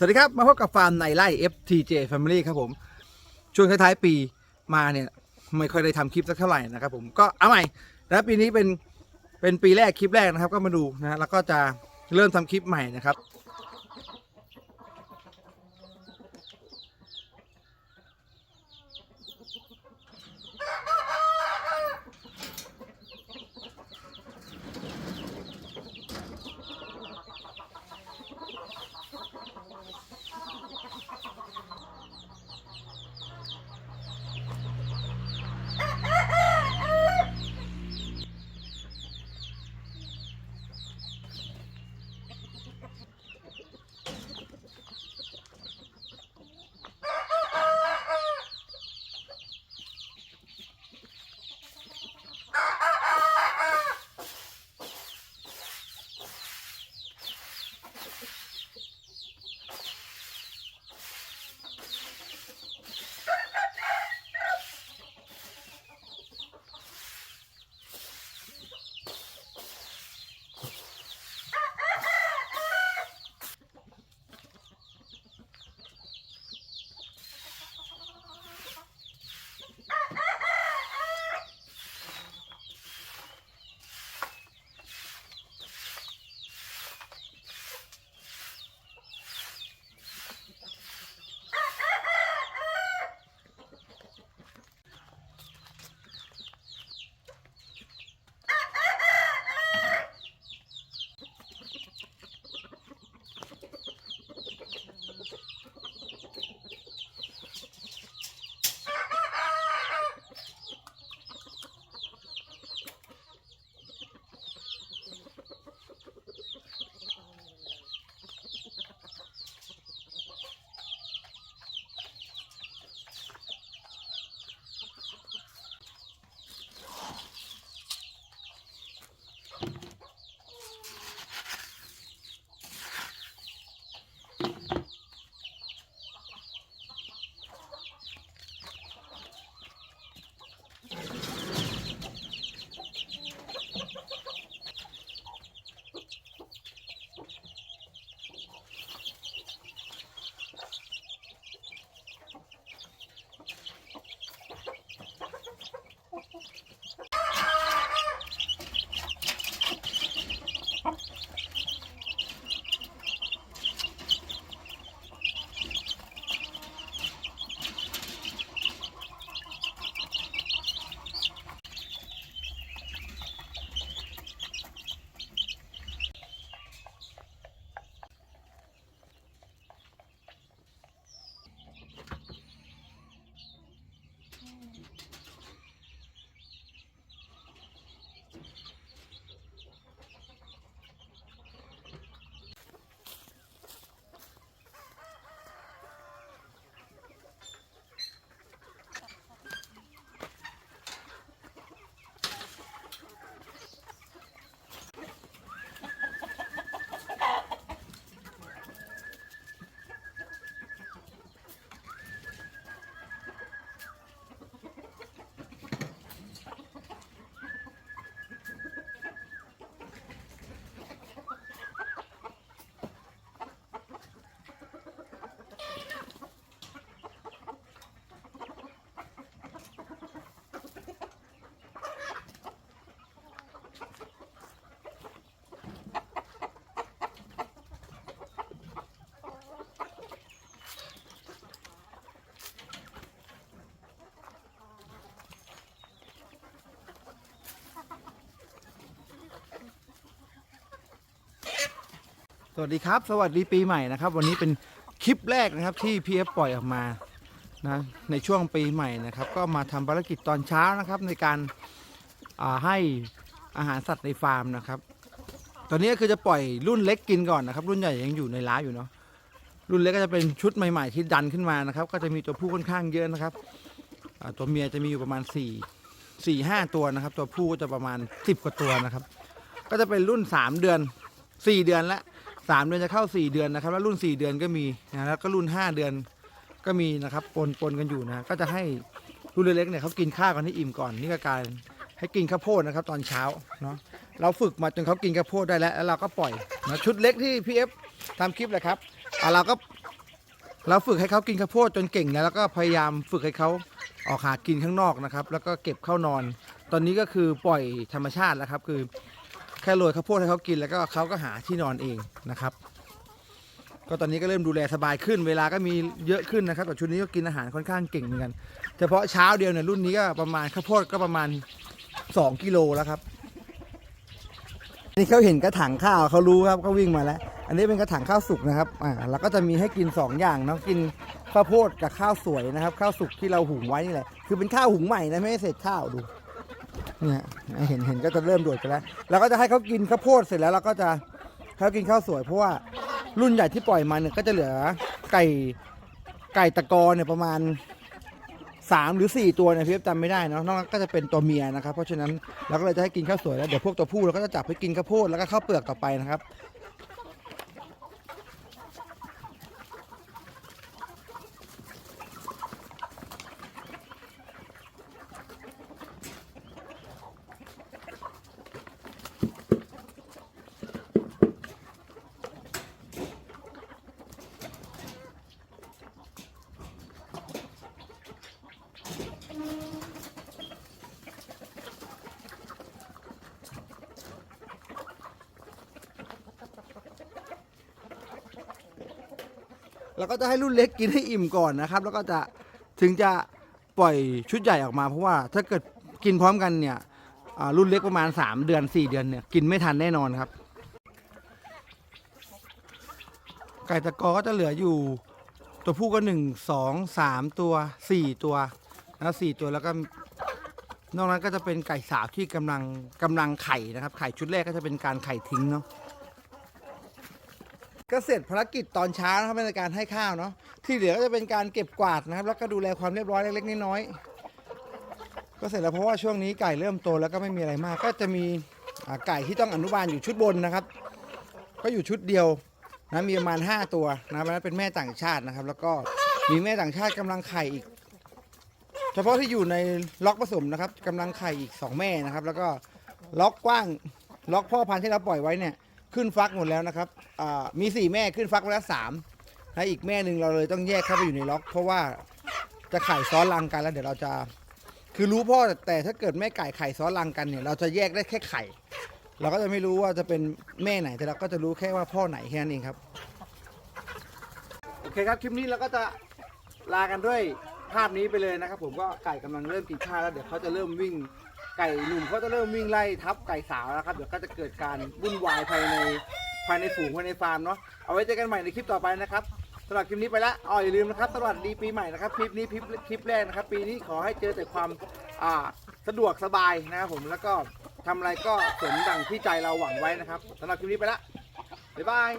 สวัสดีครับ มาพบกับฟาร์มในไร่ FTJ Family ครับผม ช่วงท้ายๆปีมาเนี่ย ไม่ค่อยได้ทำคลิปสักเท่าไหร่นะครับผมก็เอาใหม่แล้วปีนี้เป็นเป็นปีแรกคลิปแรกนะครับ ก็มาดูนะแล้วก็จะเริ่มทำคลิปใหม่นะครับ วัสดีครับ สวัสดีปีใหม่นะครับ วันนี้เป็นคลิปแรกนะครับที่พีเอฟปล่อยออกมานะในช่วงปีใหม่นะครับ ก็มาทำภารกิจตอนเช้านะครับ ในการาให้อาหารสัตว์ในฟาร์มนะครับ ตอนนี้ก็คือจะปล่อยรุ่นเล็กกินก่อนนะครับ รุ่นใหญ่ยังอยู่ในร้านอยู่เนาะรุ่นเล็กก็จะเป็นชุดใหม่ ๆ ที่ดันขึ้นมานะครับ ก็จะมีตัวผู้ค่อนข้างเยอะนะครับตัวเมียจะมีอยู่ประมาณ4 4 5ตัวนะครับ ตัวผู้ก็จะประมาณ 10 กว่าตัวนะครับ ก็จะเป็นรุ่น 3 เดือน 4 เดือนละ สามเดือนจะเข้าสี่เดือนนะครับ แล้วรุ่นสี่เดือนก็มีนะแล้วก็รุ่นห้าเดือนก็มีนะครับปนปนกันอยู่นะ ก็จะให้รุ่นเล็กๆเนี่ยเขากินข้าวกันให้อิ่มก่อนนี่ก็การให้กินข้าวโพดนะครับ ตอนเช้าเนาะเราฝึกมาจนเขากินข้าวโพดได้แล้วแล้วเราก็ปล่อยนะชุดเล็กที่พี่เอฟทำคลิปแหละครับอะเราก็เราฝึกให้เขากินข้าวโพดจนเก่งแล้วแล้วก็พยายามฝึกให้เขาออกหากินข้างนอกนะครับ แล้วก็เก็บเข้านอน ตอนนี้ก็คือปล่อยธรรมชาติแล้วครับ คือ แค่โรยข้าวโพดให้เขากินแล้วก็เขาก็หาที่นอนเองนะครับ ก็ตอนนี้ก็เริ่มดูแลสบายขึ้น เวลาก็มีเยอะขึ้นนะครับแต่ชุดนี้ก็กินอาหารค่อนข้างเก่งเหมือนกัน เฉพาะเช้าเดียวเนี่ยรุ่นนี้ก็ประมาณข้าวโพดก็ประมาณ 2กิโลแล้วครับ นี่เขาเห็นกระถางข้าวเขารู้ครับเขาวิ่งมาแล้ว อันนี้เป็นกระถางข้าวสุกนะครับอ่าเราก็จะมีให้กิน 2 อย่างเนาะกินข้าวโพดกับข้าวสวยนะครับ ข้าวสุกที่เราหุงไว้นี่แหละคือเป็นข้าวหุงใหม่นะไม่ใช่เศษข้าวดู เนี่ยเห็นเห็นก็จะเริ่มโดดกันแล้วเราก็จะให้เขากินข้าวโพดเสร็จแล้วเราก็จะให้เขากินข้าวสวยเพราะว่ารุ่นใหญ่ที่ปล่อยมาเนี่ยก็จะเหลือไก่ไก่ตะกอเนี่ยประมาณสามหรือสี่ตัวเนี่ยพี่เอฟจำไม่ได้เนาะนอกนั้นก็จะเป็นตัวเมียนะครับ เพราะฉะนั้นเราก็เลยจะให้กินข้าวสวยแล้วเดี๋ยวพวกตัวผู้เราก็จะจับไปกินข้าวโพดแล้วก็ข้าวเปลือกต่อไปนะครับ เราก็จะให้รุ่นเล็กกินให้อิ่มก่อนนะครับ แล้วก็จะถึงจะปล่อยชุดใหญ่ออกมาเพราะว่าถ้าเกิดกินพร้อมกันเนี่ยอ่ารุ่นเล็กประมาณ 3 เดือน 4 เดือนเนี่ยกินไม่ทันแน่นอนครับ ไก่ตะกอก็จะเหลืออยู่ตัวผู้ก็หนึ่งสองสามตัวสี่ตัวนะสี่ตัวแล้วก็นอกนั้นก็จะเป็นไก่สาวที่กำลังกำลังไข่นะครับ ไข่ชุดแรกก็จะเป็นการไข่ทิ้งเนาะ ก็เสร็จภารกิจตอนเช้านะครับในการให้ข้าวเนาะที่เหลือก็จะเป็นการเก็บกวาดนะครับ แล้วก็ดูแลความเรียบร้อยเล็กๆน้อยๆก็เสร็จแล้วเพราะว่าช่วงนี้ไก่เริ่มโตแล้วก็ไม่มีอะไรมาก ก็จะมีไก่ที่ต้องอนุบาลอยู่ชุดบนนะครับ ก็อยู่ชุดเดียวนะมีประมาณ 5 ตัวนะมันเป็นแม่ต่างชาตินะครับ แล้วก็มีแม่ต่างชาติกำลังไข่อีก เฉพาะที่อยู่ในล็อกผสมนะครับกำลังไข่อีก 2 แม่นะครับ แล้วก็ล็อกกว้างล็อกพ่อพันธุ์ที่เราปล่อยไว้เนี่ย ขึ้นฟักหมดแล้วนะครับอ่ามี4แม่ขึ้นฟักไว้แล้วสามและอีกแม่หนึ่งเราเลยต้องแยกเข้าไปอยู่ในล็อก เพราะว่าจะไข่ซ้อนรังกันแล้วเดี๋ยวเราจะ คือรู้พ่อแต่แต่ถ้าเกิดแม่ไก่ไข่ซ้อนรังกันเนี่ย เราจะแยกได้แค่ไข่ เราก็จะไม่รู้ว่าจะเป็นแม่ไหนแต่เราก็จะรู้แค่ว่าพ่อไหนแค่นั้นเองครับโอเคครับคลิปนี้เราก็จะลากันด้วยภาพนี้ไปเลยนะครับ ผมก็ไก่กำลังเริ่มกินข้าวแล้วเดี๋ยวเขาจะเริ่มวิ่ง ไก่หนุ่มเขาจะเริ่มวิ่งไล่ทับไก่สาวแล้วครับ เดี๋ยวก็จะเกิดการวุ่นวายภายในภายในฝูงภายในฟาร์มเนาะ เอาไว้เจอกันใหม่ในคลิปต่อไปนะครับสำหรับคลิปนี้ไปล้วอ๋ออย่าลืมนะครับ สวัสดีปีใหม่นะครับ คลิปนี้คลิปคลิปแรกนะครับ ปีนี้ขอให้เจอแต่ความอ่าสะดวกสบายนะครับผม แล้วก็ทำอะไรก็สมดังที่ใจเราหวังไว้นะครับสำหรับคลิปนี้ไปล้วบ๊ายบาย